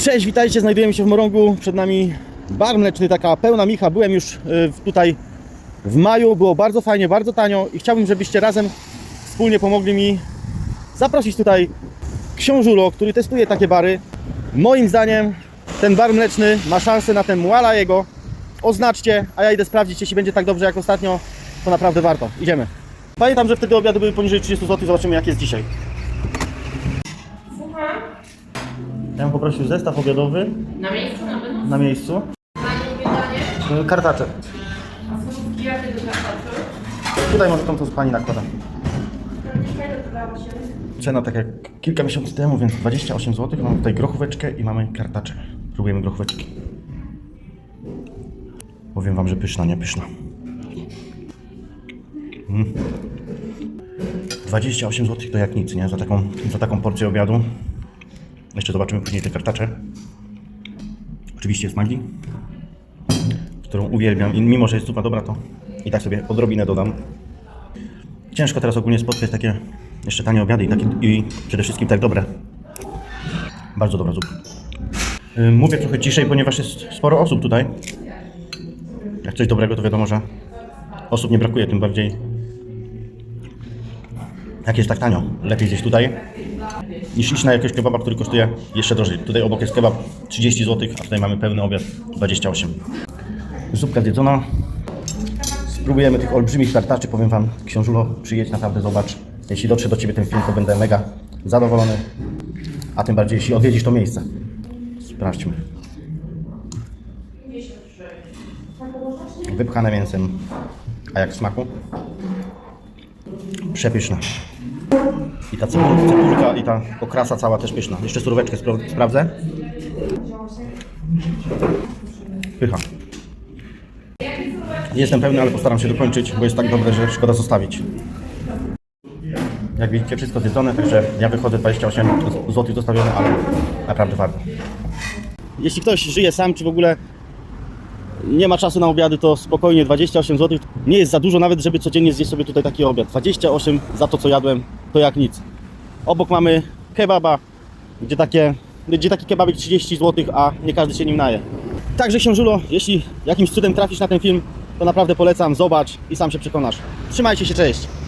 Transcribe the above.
Cześć, witajcie, znajdujemy się w Morągu, przed nami bar mleczny, taka pełna micha, byłem już y, tutaj w maju, było bardzo fajnie, bardzo tanio i chciałbym, żebyście razem wspólnie pomogli mi zaprosić tutaj książulo, który testuje takie bary. Moim zdaniem ten bar mleczny ma szansę na ten muala jego. Oznaczcie, a ja idę sprawdzić, jeśli będzie tak dobrze jak ostatnio, to naprawdę warto. Idziemy. Pamiętam, że wtedy obiady były poniżej 30 zł, zobaczymy jak jest dzisiaj. Ja bym poprosił zestaw obiadowy Na miejscu na wynos? na miejscu. Na śniadanie? Y, Kartacze. A słówki jakie do kartaczy? Tutaj może tą to pani nakłada. Dzisiaj dodawało się. Cena tak jak kilka miesięcy temu, więc 28 zł. Mamy tutaj grochóweczkę i mamy kartacze. Próbujemy grochóweczki. Powiem wam, że pyszna, nie pyszna. Mm. 28 zł to jak nic, nie? Za taką, za taką porcję obiadu. Jeszcze zobaczymy później te kartacze. Oczywiście jest Maggi, którą uwielbiam i mimo, że jest zupa dobra, to i tak sobie odrobinę dodam. Ciężko teraz ogólnie spotkać takie jeszcze tanie obiady i, takie, i przede wszystkim tak dobre. Bardzo dobra zupa. Mówię trochę ciszej, ponieważ jest sporo osób tutaj. Jak coś dobrego, to wiadomo, że osób nie brakuje, tym bardziej jak jest tak tanio. Lepiej zjeść tutaj niż iść na jakiegoś kebaba, który kosztuje jeszcze drożej. Tutaj obok jest kebab 30 zł, a tutaj mamy pełny obiad 28. Zupka zjedzona, Spróbujemy tych olbrzymich tartaczy, powiem Wam, książulo, przyjedź, naprawdę zobacz. Jeśli dotrze do Ciebie ten film, to będę mega zadowolony. A tym bardziej, jeśli odwiedzisz to miejsce. Sprawdźmy. Wypchane mięsem. A jak w smaku? Przepyszne. I ta cebul- cebulka i ta okrasa cała też pyszna. Jeszcze suróweczkę sprawdzę. Pycha. Jestem pełny, ale postaram się dokończyć, bo jest tak dobre, że szkoda zostawić. Jak widzicie, wszystko zjedzone, także ja wychodzę 28 zł zostawione, ale naprawdę warto. Jeśli ktoś żyje sam, czy w ogóle nie ma czasu na obiady, to spokojnie 28 zł nie jest za dużo, nawet żeby codziennie zjeść sobie tutaj taki obiad. 28 za to, co jadłem, to jak nic. Obok mamy kebaba, gdzie, takie, gdzie taki kebabik 30 zł, a nie każdy się nim naje. Także książulo, jeśli jakimś cudem trafisz na ten film, to naprawdę polecam, zobacz i sam się przekonasz. Trzymajcie się, cześć!